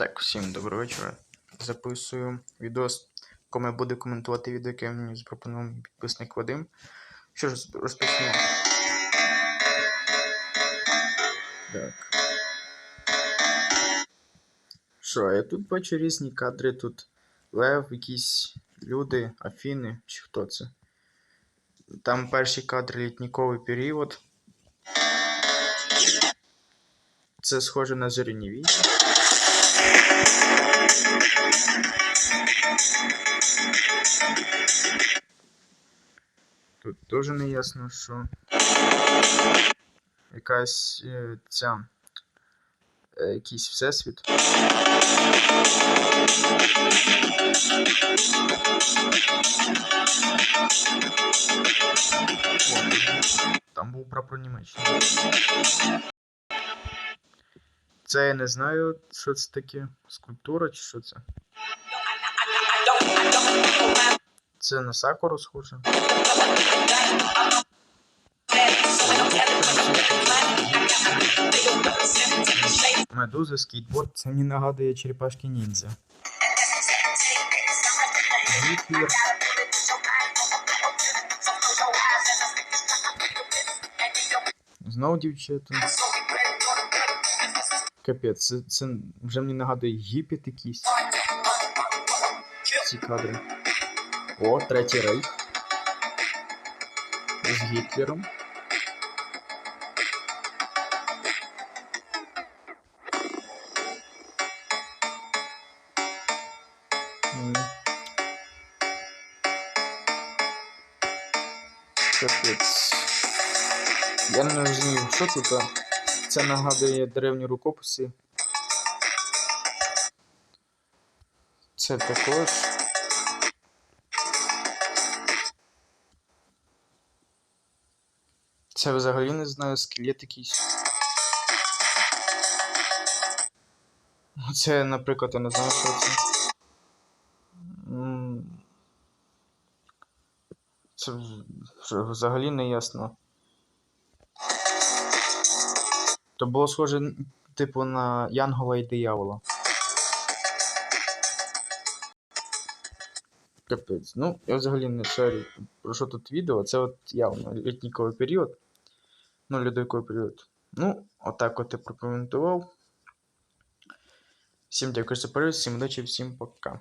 Так, всім доброго вечора. Записую відос, кому я буду коментувати відео, яке мені запропонував підписник Вадим. Що ж, розпочнемо. Так. Що, я тут бачу різні кадри, тут лев, якісь люди, афіни, чи хто це. Там перший кадр літніковий період. Це схоже на зоряні війни. Тут дуже не ясно, що якась е, ця е, якийсь всесвіт. О, там був прапор Німеччини. Це я не знаю, що це таке. Скульптура чи що це? Це на сакуру схоже. Медуза, скейтборд, це мені нагадує черепашки ніндзя. Гітлер. Знову дівчата. Капець, це, це вже мені нагадує гіпіт якийсь. Ці кадри. О, третій рейх. З Гітлером. Капець. Я не розумію, що це та. Це нагадує древні рукописи. Це також. Це взагалі не знаю, скелет якийсь. Це, наприклад, я не знаю, що це. Це взагалі не ясно. То було схоже, типу, на Янгола і диявола. Капець. Ну, я взагалі не шарю, про що тут відео. Це от явно літніковий період. Ну, людойкою період. Ну, отак от я прокоментував. Всім дякую за перегляд, всім удачі, всім пока.